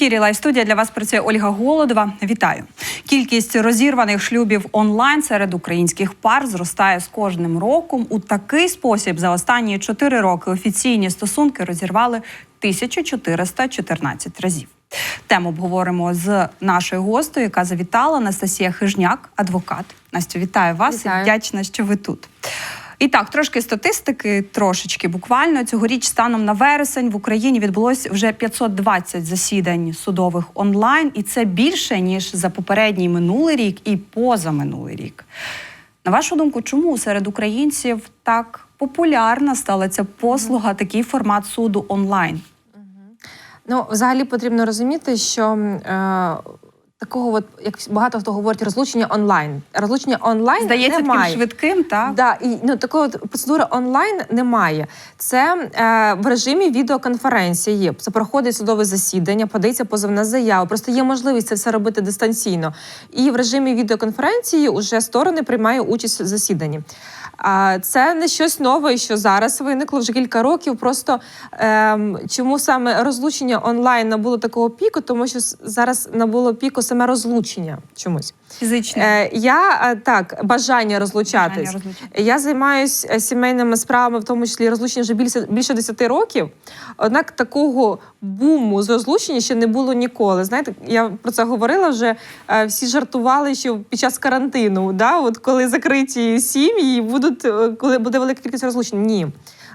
Ефірі Лайв студія для вас працює Ольга Голодова. Вітаю. Кількість розірваних шлюбів онлайн серед українських пар зростає з кожним роком. У такий спосіб за останні чотири роки офіційні стосунки розірвали 1414 разів. Тему обговоримо з нашою гостею, яка завітала Анастасія Хижняк, адвокат. Настю, вітаю вас Вітаю. і вдячна, що ви тут. І так, трошки статистики, трошечки буквально цьогоріч станом на вересень в Україні відбулось вже 520 засідань судових онлайн, і це більше ніж за попередній минулий рік і позаминулий рік. На вашу думку, чому серед українців так популярна стала ця послуга, такий формат суду онлайн? Ну, взагалі потрібно розуміти, що е, такого, от, як багато хто говорить, розлучення онлайн. Розлучення онлайн Здається, таким швидким, так? Да, і ну такої от процедури онлайн немає. Це е, в режимі відеоконференції. Це проходить судове засідання, подається позовна заява. Просто є можливість це все робити дистанційно. І в режимі відеоконференції уже сторони приймають участь в засіданні. А це не щось нове, що зараз виникло вже кілька років. Просто ем, чому саме розлучення онлайн набуло такого піку? Тому що зараз набуло піку саме розлучення чомусь. Фізично. Е, я е, так бажання розлучатись. Бажання. Я займаюся сімейними справами, в тому числі розлучення вже більше більше 10 років. Однак такого буму з розлучення ще не було ніколи. Знаєте, я про це говорила вже. е, Всі жартували, що під час карантину, да, от коли закриті сім'ї, будуть е, коли буде велика кількість розлучень. Ні.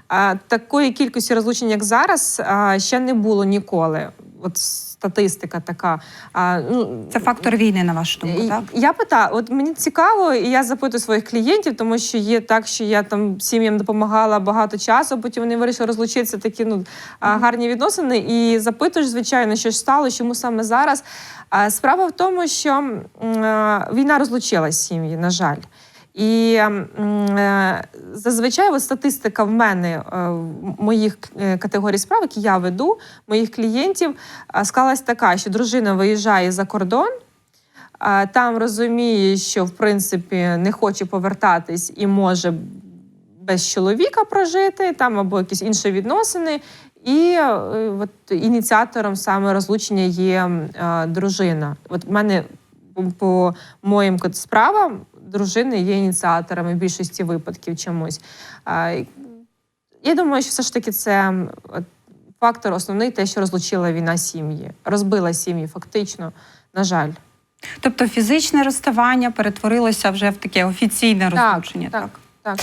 А, такої кількості розлучень, як зараз, а, ще не було ніколи. От статистика така. А, ну, Це фактор війни, на вашу думку, так? Я питаю, от мені цікаво, і я запитую своїх клієнтів, тому що є так, що я там сім'ям допомагала багато часу, потім вони вирішили розлучитися такі ну гарні відносини. І запитуєш, звичайно, що ж стало, чому саме зараз. А, Справа в тому, що е, війна розлучила сім'ї, на жаль. І е, зазвичай от статистика в мене е, в моїх е, категорій справ, які я веду, моїх клієнтів, склалась така, що дружина виїжджає за кордон. Там розуміє, що в принципі не хоче повертатись і може без чоловіка прожити, там або якісь інші відносини. І от ініціатором саме розлучення є е, дружина. От в мене по, по моїм справам дружини є ініціаторами в більшості випадків чомусь. Я думаю, що все ж таки це фактор основний, те, що розлучила війна сім'ї, розбила сім'ї, фактично, на жаль. Тобто фізичне розставання перетворилося вже в таке офіційне розлучення. так, так.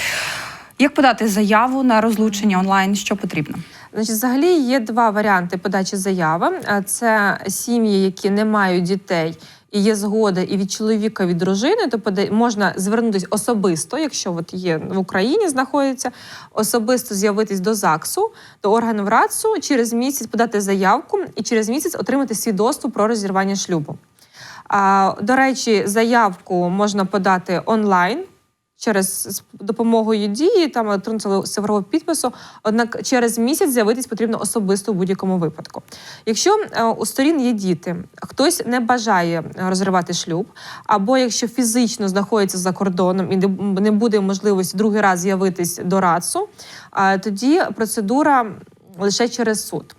Як подати заяву на розлучення онлайн? Що потрібно? Значить, взагалі є два варіанти подачі заяви: це сім'ї, які не мають дітей. І є згода і від чоловіка, і від дружини, то можна звернутися особисто, якщо от є в Україні, знаходиться особисто з'явитись до ЗАГСу, до органів РАЦУ, через місяць подати заявку і через місяць отримати свідоцтво про розірвання шлюбу. А, до речі, заявку можна подати онлайн через допомогою дії, там електронного підпису. Однак через місяць з'явитись потрібно особисто в будь-якому випадку. Якщо е, у сторін є діти, хтось не бажає е, розривати шлюб, або якщо фізично знаходиться за кордоном і не буде можливості другий раз з'явитись до РАЦу, е, тоді процедура лише через суд.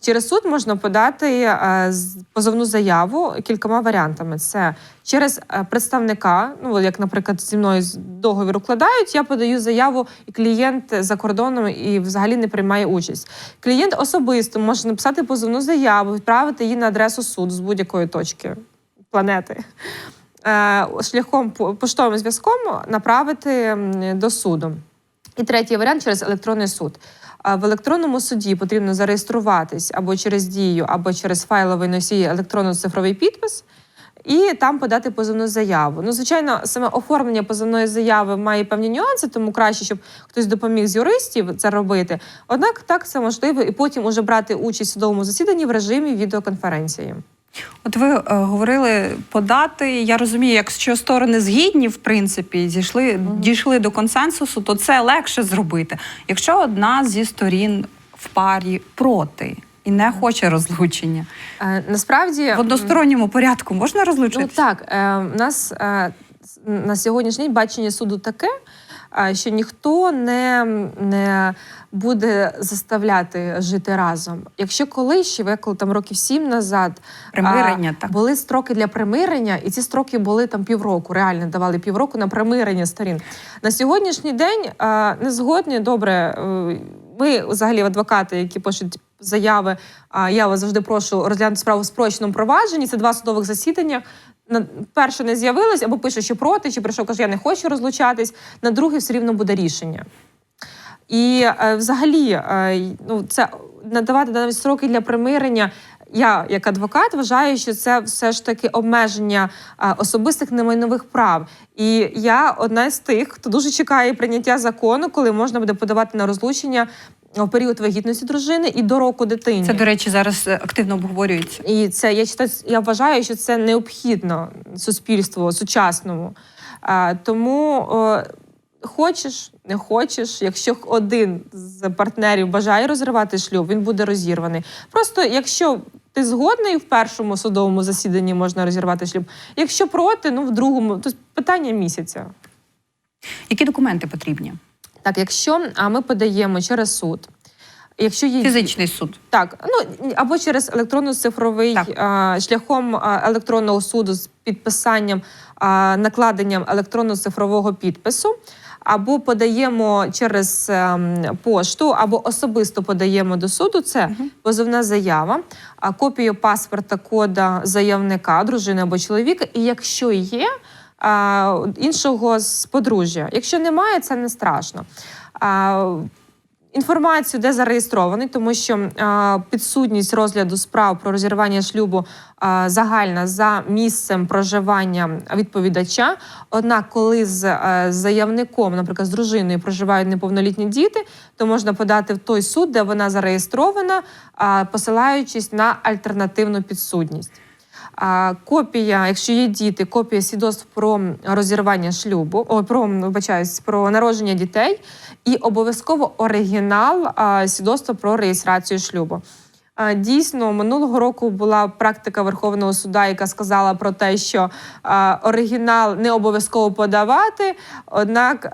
Через суд можна подати е, позовну заяву кількома варіантами: це через е, представника. Ну як, наприклад, зі мною договір укладають, я подаю заяву, і клієнт за кордоном і взагалі не приймає участь. Клієнт особисто може написати позовну заяву, відправити її на адресу суду з будь-якої точки планети. Е, Шляхом поштовим зв'язком направити до суду. І третій варіант через електронний суд. В електронному суді потрібно зареєструватись або через дію, або через файловий носій електронно-цифровий підпис. І там подати позовну заяву. Ну, звичайно, саме оформлення позовної заяви має певні нюанси, тому краще, щоб хтось допоміг з юристів це робити. Однак так це можливо, і потім уже брати участь в судовому засіданні в режимі відеоконференції. От ви е, говорили подати. Я розумію, якщо сторони згідні, в принципі, зійшли, дійшли до консенсусу, то це легше зробити. Якщо одна зі сторін в парі проти і не хоче розлучення, Е, насправді в односторонньому порядку можна розлучитися? Ну так, е, у нас е, на сьогоднішній день бачення суду таке, що ніхто не, не буде заставляти жити разом. Якщо колись ще коли там років сім назад Примирення, а, так. були строки для примирення, і ці строки були там півроку. Реально давали півроку на примирення сторін. На сьогоднішній день а, не згодні. Добре, е, ми взагалі адвокати, які пишуть заяви. А я вас завжди прошу розглянути справу в спрощеному провадженні. Це два судових засідання. На перше не з'явилось, або пише, що проти, чи прийшов, каже, я не хочу розлучатись. На друге все рівно буде рішення. І е, взагалі, е, ну, це надавати навіть сроки для примирення. Я, як адвокат, вважаю, що це все ж таки обмеження особистих немайнових прав. І я одна з тих, хто дуже чекає прийняття закону, коли можна буде подавати на розлучення у період вагітності дружини і до року дитині. Це, до речі, зараз е, активно обговорюється. І це я читаю, я вважаю, що це необхідно суспільству сучасному. Тому хочеш, не хочеш, якщо один з партнерів бажає розривати шлюб, він буде розірваний. Просто якщо ти згодний в першому судовому засіданні можна розірвати шлюб. Якщо проти, ну в другому, то питання місяця. Які документи потрібні? Так, якщо а ми подаємо через суд, якщо є Фізичний суд. Так, ну або через електронно-цифровий шляхом електронного суду з підписанням, а, накладенням електронно-цифрового підпису, або подаємо через ем, пошту, або особисто подаємо до суду. Це позовна заява, копію паспорта, кода заявника, дружини або чоловіка. І якщо є іншого з подружжя, якщо немає, це не страшно. Інформацію, де зареєстрований, тому що підсудність розгляду справ про розірвання шлюбу загальна за місцем проживання відповідача. Однак, коли з заявником, наприклад, з дружиною проживають неповнолітні діти, то можна подати в той суд, де вона зареєстрована, посилаючись на альтернативну підсудність. Копія, якщо є діти, копія свідоцтв про розірвання шлюбу, о, про вибачаюсь, про народження дітей, і обов'язково оригінал свідоцтва про реєстрацію шлюбу. Дійсно, минулого року була практика Верховного суда, яка сказала про те, що оригінал не обов'язково подавати. Однак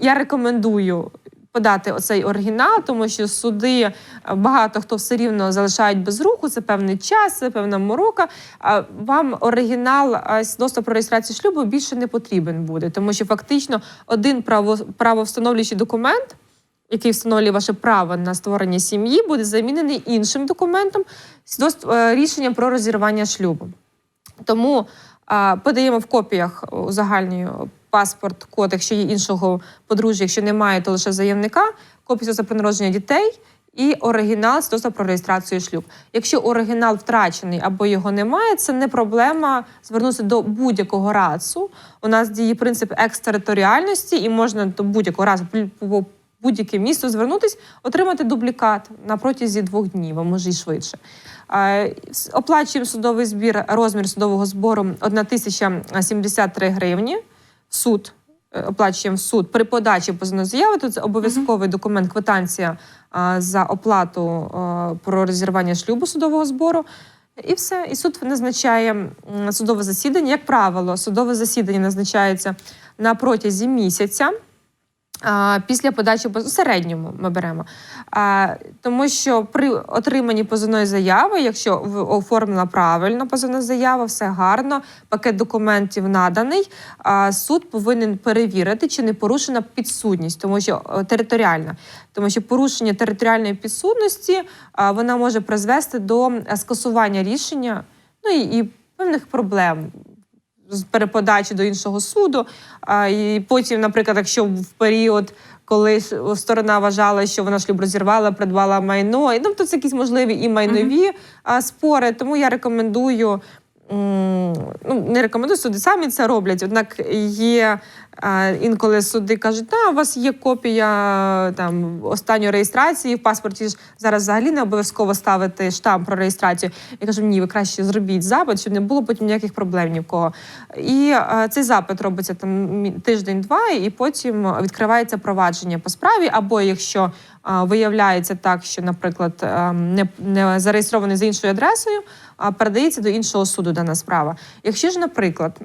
я рекомендую подати оцей оригінал, тому що суди е, багато хто все рівно залишають без руху. Це певний час, це певна морока. А вам оригінал е, свідоцтва про реєстрацію шлюбу більше не потрібен буде, тому що фактично один право, правовстановлюючий документ. Який встановлює ваше право на створення сім'ї, буде замінений іншим документом е, рішенням про розірвання шлюбу. Тому подаємо в копіях узагальнюю паспорт, код, якщо є іншого подружжя, якщо немає, то лише заявника, копію свідоцтва про народження дітей і оригінал свідоцтва про реєстрацію шлюб. Якщо оригінал втрачений або його немає, це не проблема звернутися до будь-якого РАЦу. У нас діє принцип екстериторіальності, і можна до будь-якого разу по будь-яке місто звернутись, отримати дублікат на протязі двох днів, а може й швидше. Оплачуємо судовий збір, розмір судового збору 1073 гривні. Суд е, оплачуємо в суд при подачі позовної заяви. Тут це обов'язковий документ, квитанція а, за оплату а, про розірвання шлюбу судового збору. І все. І суд назначає судове засідання. Як правило, судове засідання назначається на протязі місяця. Після подачі в середньому ми беремо. Тому що при отриманні позовної заяви, якщо оформлена правильно позовна заява, все гарно, пакет документів наданий, суд повинен перевірити, чи не порушена підсудність, тому що е, територіальна, тому що порушення територіальної підсудності вона може призвести до е, скасування рішення, ну і певних проблем з переподачі до іншого суду. А, і потім, наприклад, якщо в період, коли сторона вважала, що вона шлюб розірвала, придбала майно, і ну, тобто це якісь можливі і майнові а, спори. Тому я рекомендую. Ну, не рекомендую, суди самі це роблять. Однак є інколи суди кажуть, та у вас є копія там останньої реєстрації в паспорті. Ж зараз взагалі не обов'язково ставити штамп про реєстрацію. Я кажу, ні, ви краще зробіть запит, щоб не було потім ніяких проблем ні в кого. І а, цей запит робиться там тиждень-два, і потім відкривається провадження по справі. Або якщо виявляється так, що, наприклад, не, не зареєстрований за іншою адресою а, передається до іншого суду дана справа. Якщо ж, наприклад,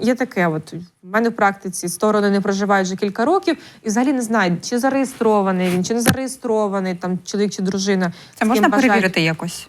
є таке, от в мене в практиці сторони не проживають вже кілька років і взагалі не знають, чи зареєстрований він, чи не зареєстрований, там чоловік чи дружина. Це можна бажають. перевірити якось.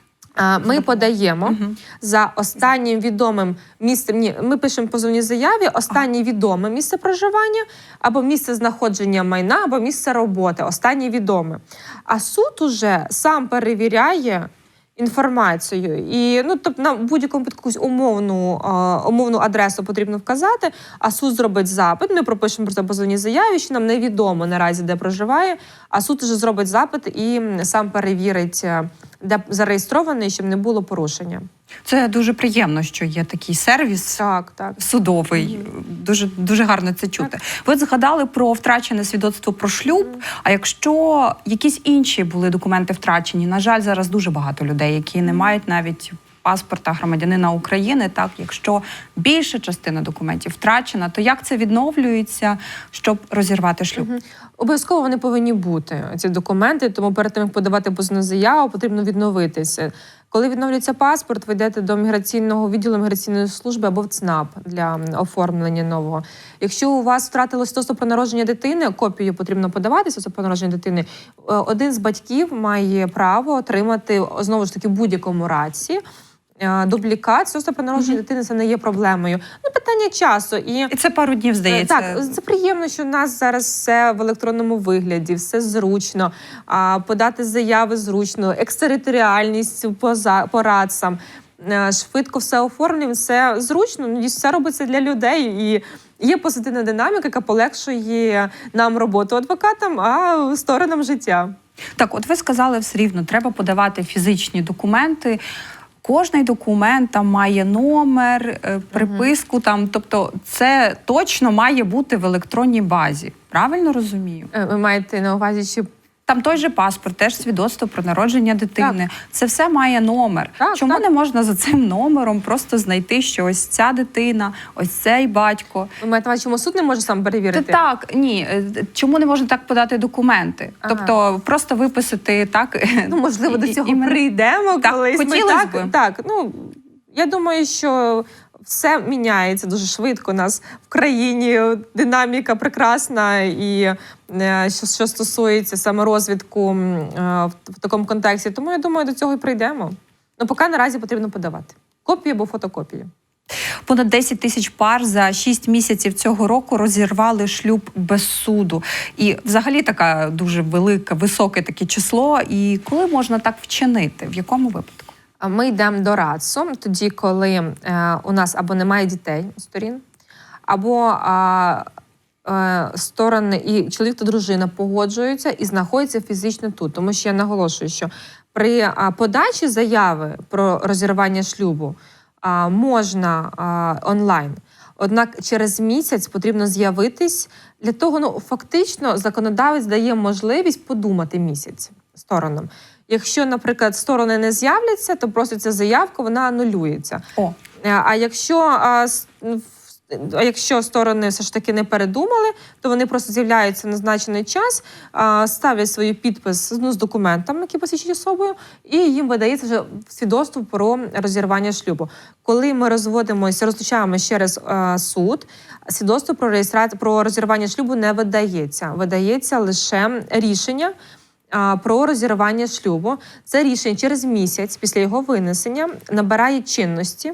Ми подаємо за останнім відомим місцем. Ні, ми пишемо в позовній заяві останнє відоме місце проживання або місце знаходження майна, або місце роботи. Останнє відоме. А суд уже сам перевіряє. Інформацію і ну тобто на будь-якому якусь умовну е, умовну адресу потрібно вказати. А суд зробить запит. Ми пропишемо про це в позовній заяві, що нам невідомо наразі де проживає. А суд уже зробить запит і сам перевірить, е, де зареєстрований, щоб не було порушення. Це дуже приємно, що є такий сервіс. Так, так. Судовий дуже дуже гарно це чути. Ви згадали про втрачене свідоцтво про шлюб. А якщо якісь інші були документи втрачені, на жаль, зараз дуже багато людей, які не мають навіть паспорта громадянина України. Так, якщо більша частина документів втрачена, то як це відновлюється, щоб розірвати шлюб? Мгм. Обов'язково вони повинні бути ці документи, тому перед тим як подавати позовну заяву, потрібно відновитися. Коли відновлюється паспорт, ви йдете до міграційного відділу міграційної служби або в ЦНАП для оформлення нового. Якщо у вас втратилось свідоцтво про народження дитини, копію потрібно подавати свідоцтво про народження дитини. е, Один з батьків має право отримати знову ж таки в будь-якому раці. Е, Дублікат свідоцтва про народження дитини це не є проблемою. Ну питання часу і І це пару днів здається. Е, Так, це приємно, що в нас зараз все в електронному вигляді, все зручно. А, подати заяви зручно, екстериторіальність по, радцям, е, швидко все оформлюємо, все зручно. Ну, все робиться для людей. І є позитивна динаміка, яка полегшує нам роботу адвокатам, а сторонам життя. Так, от ви сказали все рівно, треба подавати фізичні документи. Кожний документ там має номер, е, приписку. Там, тобто, це точно має бути в електронній базі. Правильно розумію? Е, Ви маєте на увазі, чи Там той же паспорт, теж свідоцтво про народження дитини. Це все має номер. Так, Чому так. не можна за цим номером просто знайти, що ось ця дитина, ось цей батько? ви маєте увазі, чому суд не може сам Та перевірити? так, ні. е, Чому не можна так подати документи? Ага. Тобто просто виписати так. Ну, можливо, до і- цього іменно- прийдемо Так, колись. Ми так, би. так, ну я думаю, що все міняється дуже швидко. У нас в країні динаміка прекрасна, і е, що, що стосується саме розвитку е, в, такому контексті, тому я думаю, до цього і прийдемо. Ну, поки наразі потрібно подавати копію або фотокопію. Понад 10 тисяч пар за 6 місяців цього року розірвали шлюб без суду. І взагалі така дуже велика, високе таке число. І коли можна так вчинити? В якому випадку? Ми йдемо до РАЦУ тоді, коли е, у нас або немає дітей сторін, або е, сторони і чоловік та дружина погоджуються і знаходяться фізично тут. Тому що я наголошую, що при подачі заяви про розірвання шлюбу можна онлайн. Однак через місяць потрібно з'явитись для того, ну фактично, законодавець дає можливість подумати місяць сторонам. Якщо, наприклад, сторони не з'являться, то проситься заявка, вона анулюється. О, Е, А якщо, а, а якщо сторони все ж таки не передумали, то вони просто з'являються на назначений час, ставлять свій підпис ну, з документами, які посвідчують особою, і їм видається вже свідоцтво про розірвання шлюбу. Коли ми розводимося, розлучаємося через суд, свідоцтво про реєстрацію про розірвання шлюбу не видається. Видається лише рішення про розірвання шлюбу. Це рішення через місяць після його винесення набирає чинності,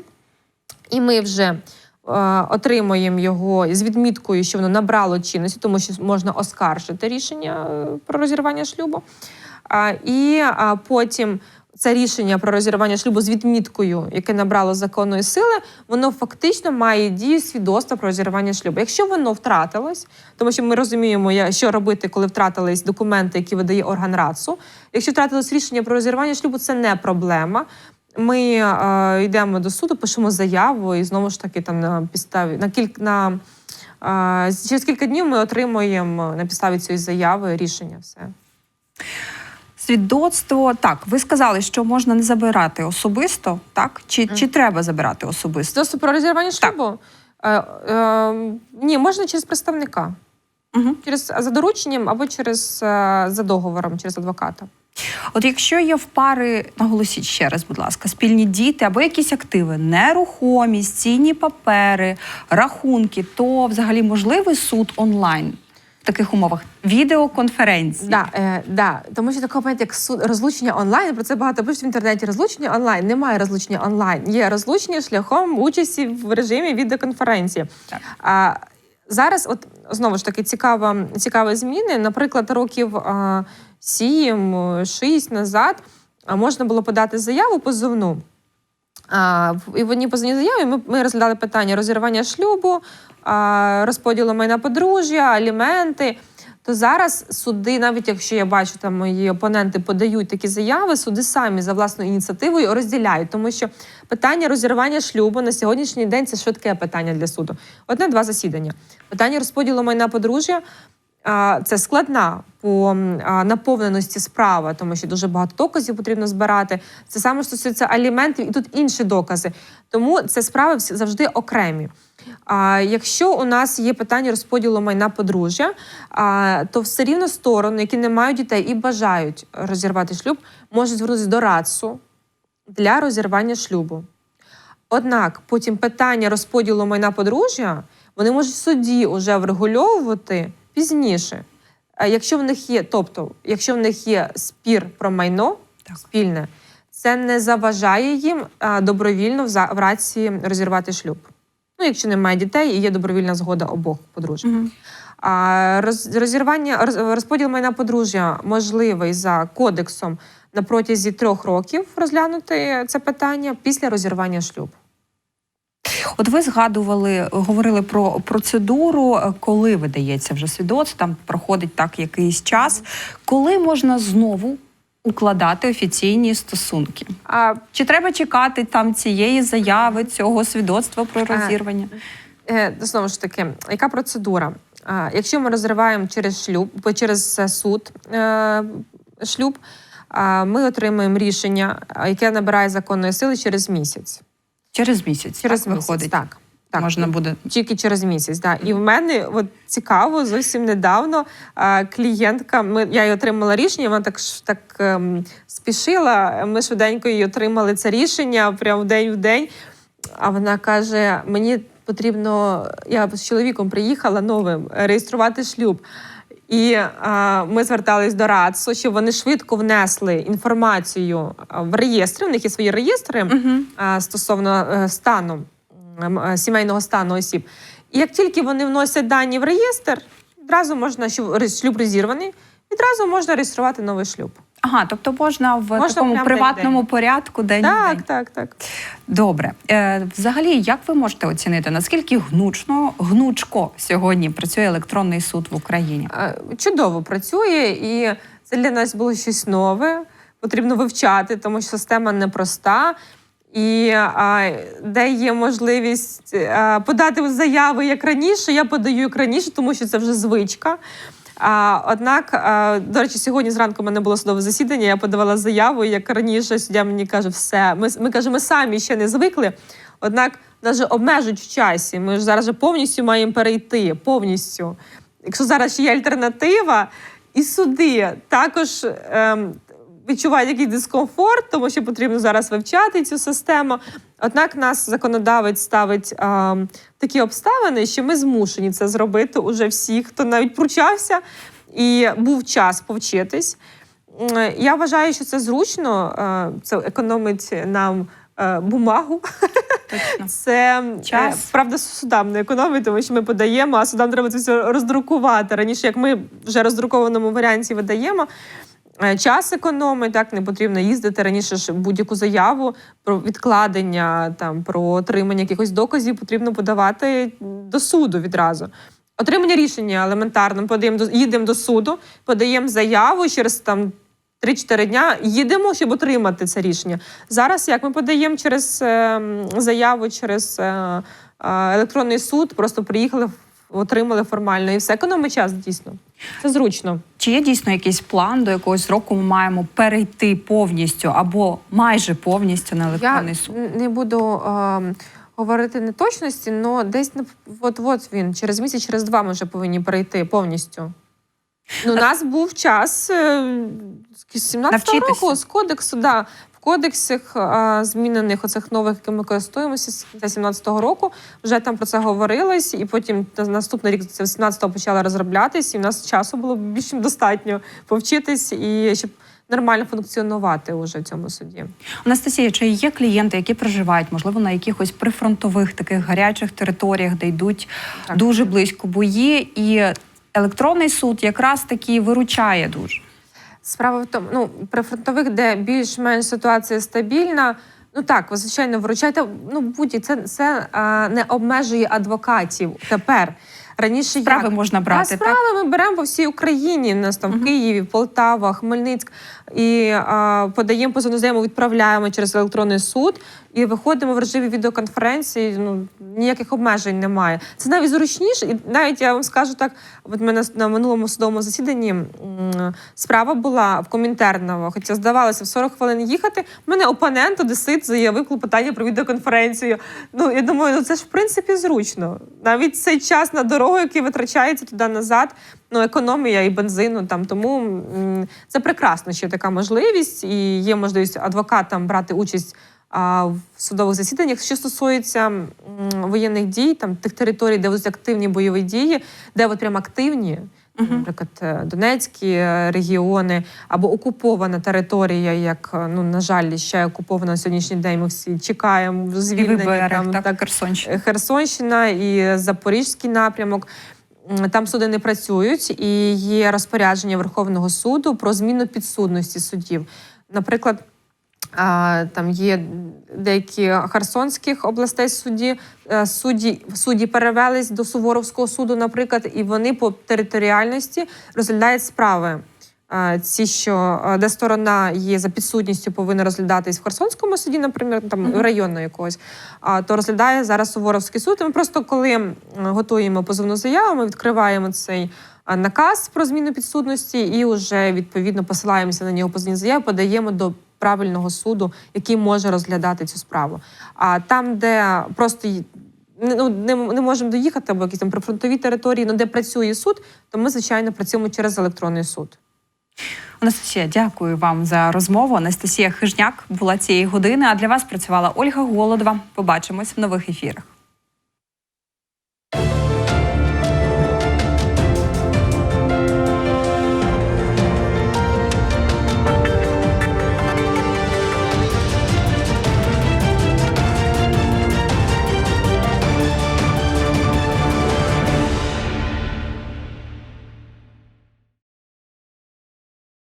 і ми вже е, отримуємо його з відміткою, що воно набрало чинності, тому що можна оскаржити рішення е, про розірвання шлюбу. І потім це рішення про розірвання шлюбу з відміткою, яке набрало законної сили, воно фактично має дію свідоцтва про розірвання шлюбу. Якщо воно втратилось, тому що ми розуміємо, що робити, коли втратились документи, які видає орган РАЦУ. Якщо втратилось рішення про розірвання шлюбу, це не проблема. Ми е, йдемо до суду, пишемо заяву, і знову ж таки там на підставі на кілька на е, через кілька днів ми отримуємо на підставі цієї заяви рішення. Все. Свідоцтво. Так, ви сказали, що можна не забирати особисто, так? Чи, чи треба забирати особисто? Свідоцтво про розірвання шлюбу? Е, е, ні, можна через представника, Угу. через за дорученням або через е, за договором, через адвоката. От якщо є в пари, наголосіть ще раз, будь ласка, спільні діти або якісь активи, нерухомість, цінні папери, рахунки, то взагалі можливий суд онлайн таких умовах? Відеоконференції. Да, е, да, тому що такого поняття, як суд розлучення онлайн. Про це багато пишуть в інтернеті. Розлучення онлайн немає розлучення онлайн. Є розлучення шляхом участі в режимі відеоконференції. Так. А зараз, от знову ж таки, цікава, цікаві зміни. Наприклад, років а, сім, шість назад а, можна було подати заяву позовну. І в одній позовній заяві ми, ми розглядали питання розірвання шлюбу, розподілу майна подружжя, аліменти. То зараз суди, навіть якщо я бачу, там мої опоненти подають такі заяви, суди самі за власною ініціативою розділяють, тому що питання розірвання шлюбу на сьогоднішній день це швидке питання для суду. Одне-два засідання. Питання розподілу майна подружжя це складна по наповненості справа, тому що дуже багато доказів потрібно збирати. Це саме стосується аліментів, і тут інші докази. Тому це справи завжди окремі. А якщо у нас є питання розподілу майна подружжя, а, то все рівно сторони, які не мають дітей і бажають розірвати шлюб, можуть звернутися до РАЦУ для розірвання шлюбу. Однак потім питання розподілу майна подружжя вони можуть в суді вже врегульовувати пізніше. А Якщо в них є, тобто, якщо в них є спір про майно Так. спільне, це не заважає їм а, добровільно в, за- в раці розірвати шлюб. Ну, якщо немає дітей і є добровільна згода обох подружжя. Мгм. А роз, розірвання роз- розподіл майна подружжя можливий за кодексом на протязі трьох років розглянути це питання після розірвання шлюбу. От ви згадували, говорили про процедуру, е, коли видається вже свідоцтво, там проходить так якийсь час. Коли можна знову укладати офіційні стосунки? А Чи треба чекати там цієї заяви, цього свідоцтва про розірвання? Е, знову ж таки, яка процедура? А, якщо ми розриваємо через шлюб, через е, суд е, шлюб, а, ми отримуємо рішення, яке набирає законної сили через місяць. Через місяць Через так, місяць, виходить. так. Так, Можна буде тільки через місяць. Да. І в мене от цікаво, зовсім недавно а, клієнтка, ми, я їй отримала рішення, вона так, так ем, спішила. Ми швиденько їй отримали це рішення прямо день в день. А вона каже: мені потрібно, я з чоловіком приїхала новим реєструвати шлюб. І е, ми звертались до РАЦУ, щоб вони швидко внесли інформацію в реєстри. В них є свої реєстри а, стосовно е, стану е, сімейного стану осіб. І як тільки вони вносять дані в реєстр, одразу можна, щоб шлюб розірваний, відразу можна реєструвати новий шлюб. Ага, тобто можна в Можна такому приватному день-день. порядку день день. Так, так, так. Добре. Е, взагалі, як ви можете оцінити, наскільки гнучно, гнучко сьогодні працює електронний суд в Україні? Е, Чудово працює, і це для нас було щось нове. Потрібно вивчати, тому що система непроста. І а, де є можливість а, подати заяви як раніше, я подаю як раніше, тому що це вже звичка. А, однак, до речі, сьогодні зранку в мене було судове засідання. Я подавала заяву, як раніше суддя мені каже, все. Ми, ми каже, ми самі ще не звикли. Однак навіть обмежують в часі. Ми ж зараз повністю маємо перейти. Повністю. Якщо зараз ще є альтернатива, і суди також ем, відчувають якийсь дискомфорт, тому що потрібно зараз вивчати цю систему. Однак нас законодавець ставить ем, такі обставини, що ми змушені це зробити уже всі, хто навіть пручався і був час повчитись. Я вважаю, що це зручно, це економить нам е, бумагу. Точно. Це Час. е, правда судам не економить, тому що ми подаємо, а судам треба це все роздрукувати. Раніше, як ми вже роздрукованому варіанті видаємо. Е, Час економить, так не потрібно їздити. Раніше ж будь-яку заяву про відкладення, там про отримання якихось доказів потрібно подавати до суду відразу. Отримання рішення елементарно. Подаємо до їдемо до суду, подаємо заяву через там 3-4 дня. Їдемо, щоб отримати це рішення. Зараз як ми подаємо через е, заяву, через е, е, електронний суд, просто приїхали, отримали формально і все. Економить час дійсно. Це зручно. Чи є дійсно якийсь план, до якогось року ми маємо перейти повністю або майже повністю на електронний суд? не буду е, говорити неточності, але десь от от він через місяць, через два ми вже повинні перейти повністю. Ну, у нас був час е, з 17-го року з кодексу, да, кодексах змінених оцих нових, якими ми користуємося з кінця 17-го року. Вже там про це говорилось, і потім на- наступний рік це 17-го почали розроблятись, і в нас часу було більш достатньо повчитись і щоб нормально функціонувати уже в цьому суді. Анастасія, чи є клієнти, які проживають, можливо, на якихось прифронтових таких гарячих територіях, де йдуть Так. дуже близько бої, і електронний суд якраз таки виручає дуже. Справа в тому, ну при фронтових, де більш-менш ситуація стабільна. Ну так, ви звичайно вручайте. Ну будь це, це а, не обмежує адвокатів тепер. Раніше Справи як? можна брати, А справи ми беремо по всій Україні. У нас там в Києві, Полтава, Хмельницьк. І а, подаємо позовну заяву, відправляємо через електронний суд і виходимо в режимі відеоконференції. Ну ніяких обмежень немає. Це навіть зручніше, і навіть я вам скажу так. От мене на минулому судовому засіданні справа була в Комінтерново, хоча здавалося в 40 хвилин їхати. У мене опонент одесит заявив клопотання про відеоконференцію. Ну я думаю, ну це ж в принципі зручно. Навіть цей час на дорогу, який витрачається туди назад. Ну, економія і бензину там тому це прекрасно, що така можливість, і є можливість адвокатам брати участь в судових засіданнях. Що стосується воєнних дій, там тих територій, де будуть активні бойові дії, де от прям активні. Наприклад, е, Донецькі е, регіони або окупована територія, як е, ну на жаль, ще окупована на сьогоднішній день. Ми всі чекаємо звільнення виберег, там, так, так Херсонщина. Херсонщина і Запорізький напрямок. Там суди не працюють, і є розпорядження Верховного суду про зміну підсудності суддів. Наприклад, там є деякі херсонських областей судді, е, судді, судді перевелись до Суворовського суду, наприклад, і вони по територіальності розглядають справи. Е, Ці, що е, де сторона є за підсудністю, повинна розглядатись в Херсонському суді, наприклад, там районного якогось, то розглядає зараз Суворовський суд. І Ми просто коли готуємо позовну заяву, ми відкриваємо цей наказ про зміну підсудності і вже відповідно посилаємося на нього позовні заяви, подаємо до правильного суду, який може розглядати цю справу. А там, де просто не- ну, не, не можемо доїхати, або якісь там прифронтові території, ну де працює суд, то ми звичайно працюємо через електронний суд. Анастасія, дякую вам за розмову. Анастасія Хижняк була цієї години. А для вас працювала Ольга Голодова. Побачимось в нових ефірах.